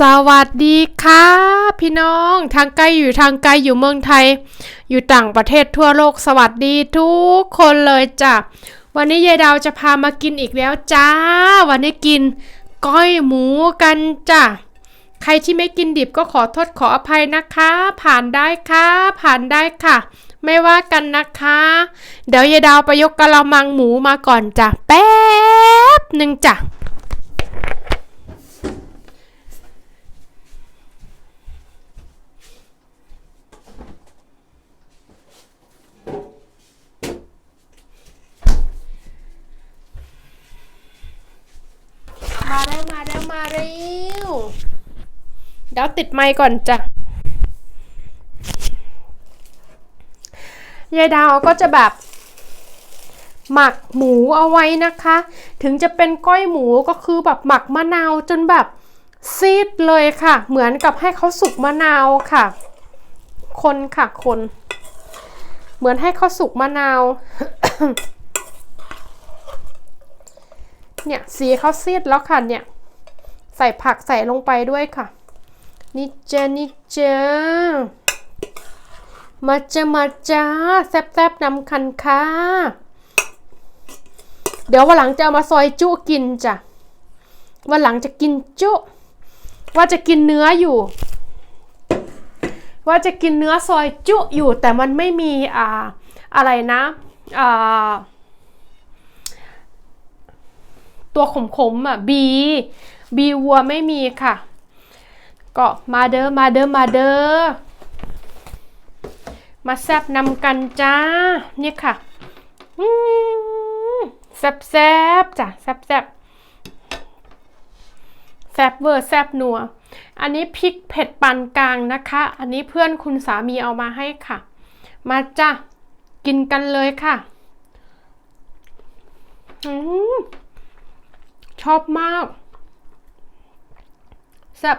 สวัสดีค่ะพี่น้องทางไกลอยู่ทางไกลอยู่เมืองไทย อยู่ต่างประเทศทั่วโลกสวัสดีทุกคนเลยจ้ะวันนี้ยายดาวจะพามากินอีกแล้วจ้า วันนี้กินก้อยหมูกันจ้ะใครที่ไม่กินดิบก็ขอโทษขออภัยนะคะ ผ่านได้ค่ะผ่านได้ค่ะ ไม่ว่ากันนะคะ เดี๋ยวยายดาวไปยกกะละมังหมูมาก่อนจ้ะแป๊บหนึ่งจ้ะ มาเร็วมาเร็วมาเร็วเดี๋ยว ติดไมค์ก่อนจ้ะยายดาวก็จะแบบหมักหมูเอาไว้นะคะ ถึงจะเป็นก้อยหมูก็คือแบบหมักมะนาวจนแบบซีดเลยค่ะ เหมือนกับให้เขาสุกมะนาวค่ะ คนค่ะคน เหมือนให้เขาสุกมะนาว เนี่ยสีเขาซีดแล้วค่ะเนี่ย ใส่ผักใส่ลงไปด้วยค่ะ นี่เจานี่เจามาจะมาจ้าแซบๆนำคันค่ะ เดี๋ยววันหลังจะเอามาซอยจุกินจ้ะ วันหลังจะกินจุ ว่าจะกินเนื้ออยู่ ว่าจะกินเนื้อซอยจุอยู่ แต่มันไม่มีอ่าอะไรนะอ่าตัวขมๆอะบีบีวัวไม่มีค่ะ ก็มาเด้อมาเด้อมาเด้อมาแซบนำกันจ้าเนี่ยค่ะแซบแซบจ้ะแซบแซบแซบเวอร์แซบนัว อันนี้พริกเผ็ดปานกลางนะคะ อันนี้เพื่อนคุณสามีเอามาให้ค่ะ มาจ้ะกินกันเลยค่ะอืมชอบมากแซบ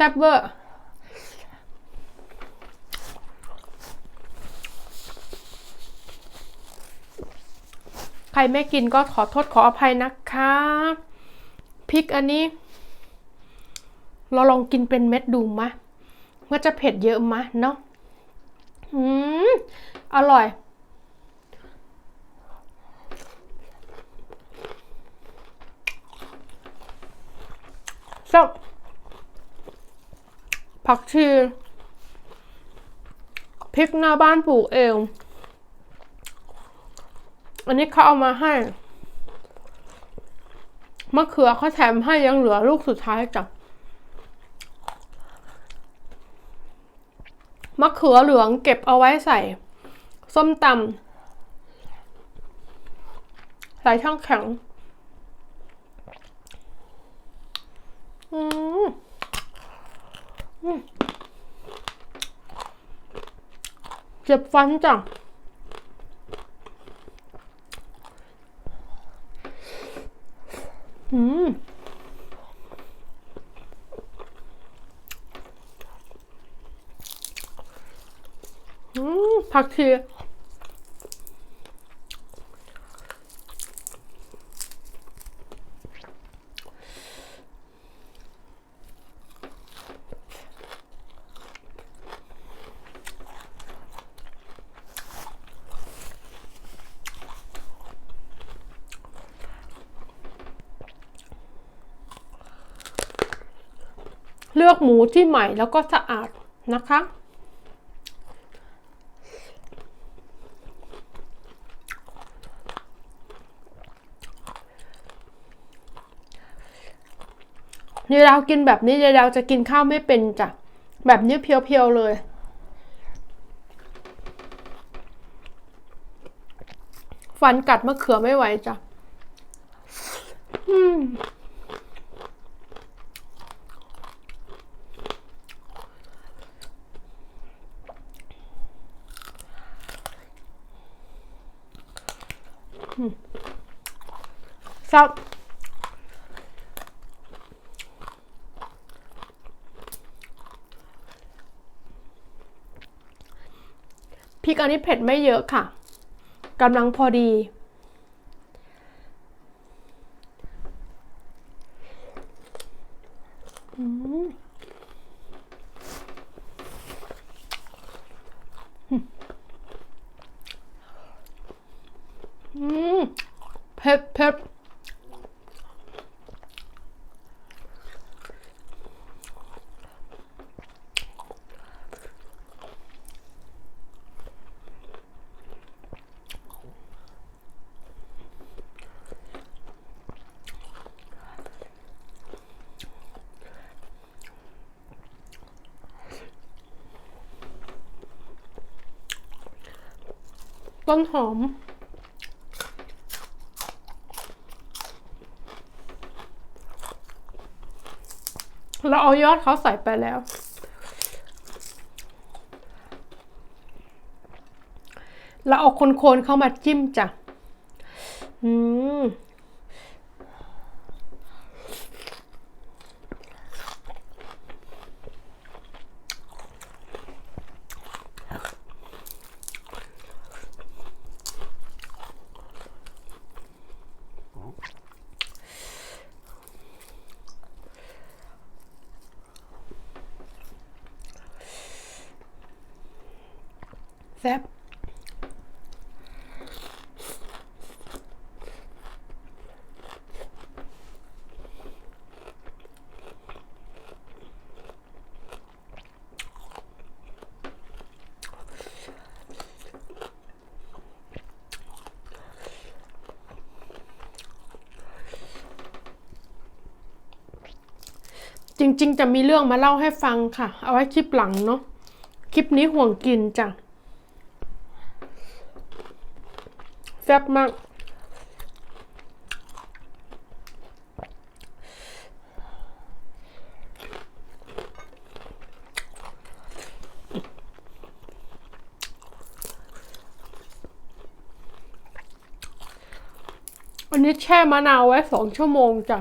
ซ่บเวอร์ใครไม่กินก็ขอโทษขออภัยนะคะพริกอันนี้ เราลองกินเป็นเม็ดดูมะว่าจะเผ็ดเยอะมะเนาะอืมอร่อยสับ ผักชีพริกหน้าบ้านปลูกเองอันนี้เขาเอามาให้มะเขือเขาแถมให้ยังเหลือลูกสุดท้ายจ้ะมะเขือเหลืองเก็บเอาไว้ใส่ ส้มตำใส่ช่องแข็ง อืม เจ็บฟันจังอืมอืมผั เลือกหมูที่ใหม่แล้วก็สะอาดนะคะเดี๋ยวเรากินแบบนี้เดี๋ยวเราจะกินข้าวไม่เป็นจ้ะ แบบนี้เพียวๆเลยฟันกัดมะเขือไม่ไหวจ้ะ อืม ซับพริกอันนี้เผ็ดไม่เยอะค่ะกำลังพอดี อ เผ็ดเผ็ดต้นหอม เราเอายอดเขาใส่ไปแล้ว เราเอาคนโคนเข้ามาจิ้มจ้ะ อืม แซ่บจริงๆ จะมีเรื่องมาเล่าให้ฟังค่ะ เอาไว้คลิปหลังเนาะ คลิปนี้ห่วงกินจ้ะ แซ่บมาก อันนี้แช่มะนาวไว้สองชั่วโมงจ้ะ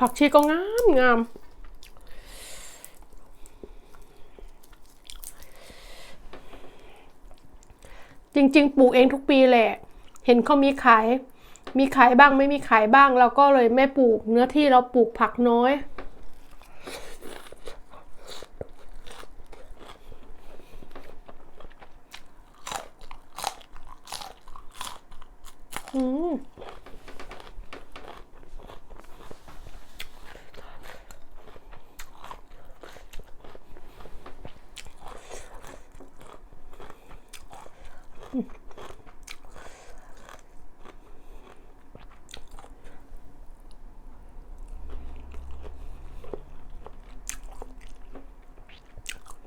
ผักชีก็งามงาม จริง ๆ ปลูกเองทุกปีแหละ เห็นเขามีขาย มีขายบ้างไม่มีขายบ้างเราก็เลยไม่ปลูกเนื้อที่เราปลูกผักน้อยอืม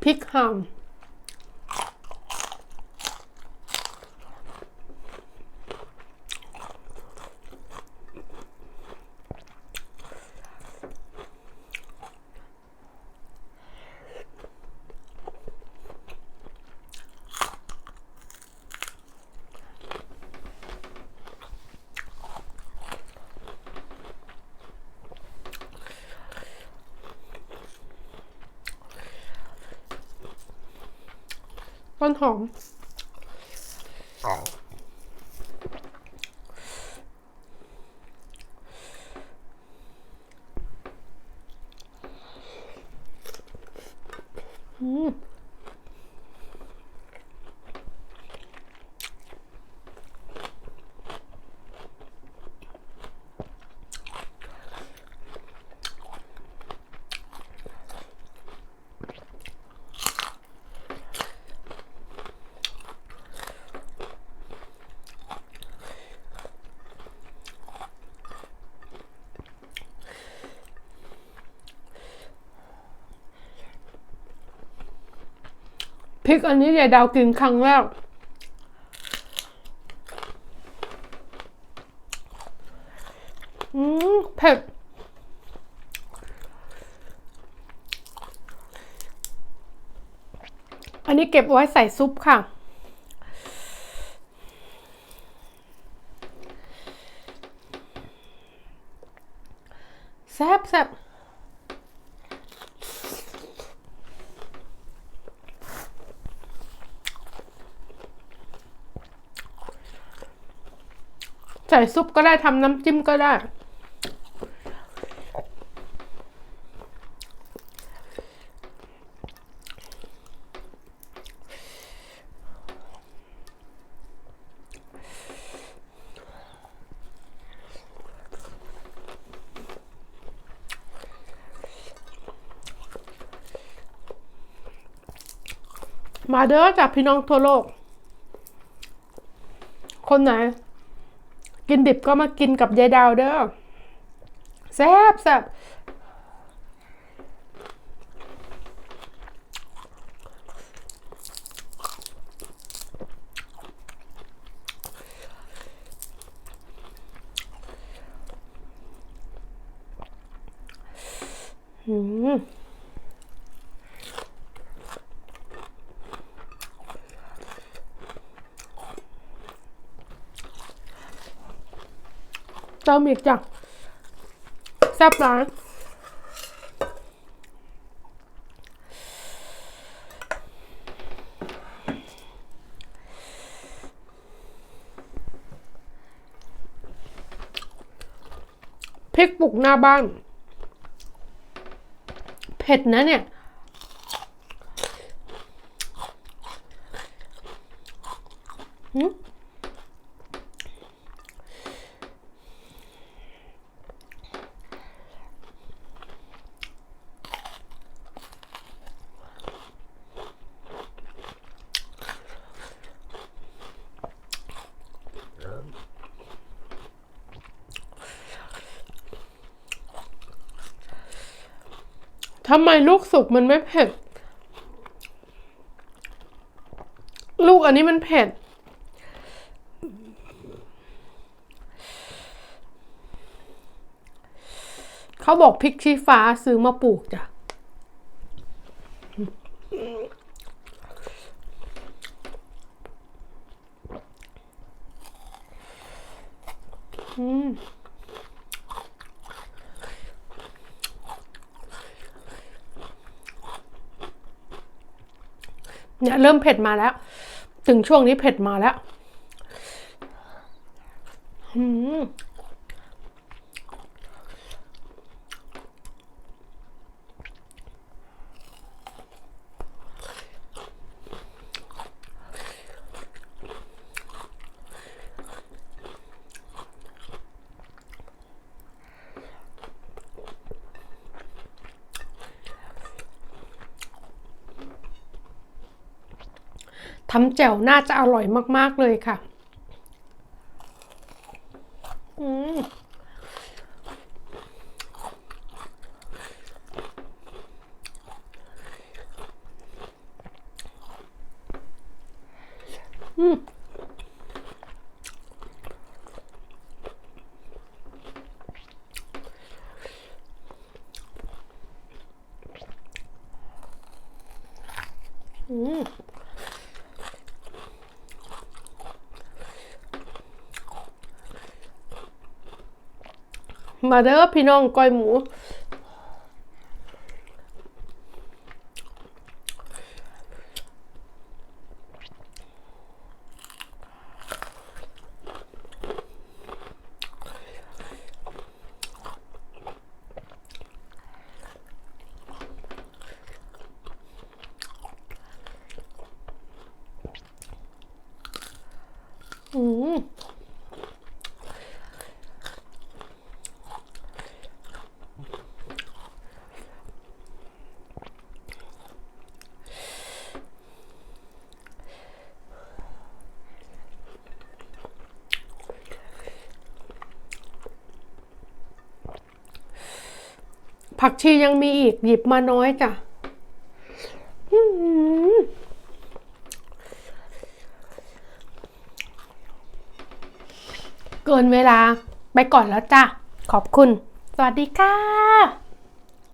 พริ ต้นหอม อืม พริกอันนี้ยายดาวกินครั้งแรก อืมเผ็ด อันนี้เก็บไว้ใส่ซุปค่ะ แซ่บแซ่บ ใส่ซุปก็ได้ทำน้ำจิ้มก็ได้ มาเด้อจากพี่น้องทั่วโลก คนไหน กินดิบก็มากินกับยายดาวเด้อแซ่บแซ่บอืม เติมอีกจ้ะแซ่บร้านพริกปลุกหน้าบ้าน เผ็ดนะเนี่ยหืม ทำไมลูกสุกมันไม่เผ็ด ลูกอันนี้มันเผ็ด เขาบอกพริกชี้ฟ้าซื้อมาปลูกจ้ะ อืม เนี่ยเริ่มเผ็ดมาแล้ว ถึงช่วงนี้เผ็ดมาแล้ว ทำแจ่วน่าจะอร่อยมาก ๆ เลยค่ะ อืมอืม อืม มาเด้อพี่น้องก้อยหมู อืม ผักชียังมีอีกหยิบมาน้อยจ้ะเกินเวลาไปก่อนแล้วจ้ะ ขอบคุณ สวัสดีค่ะ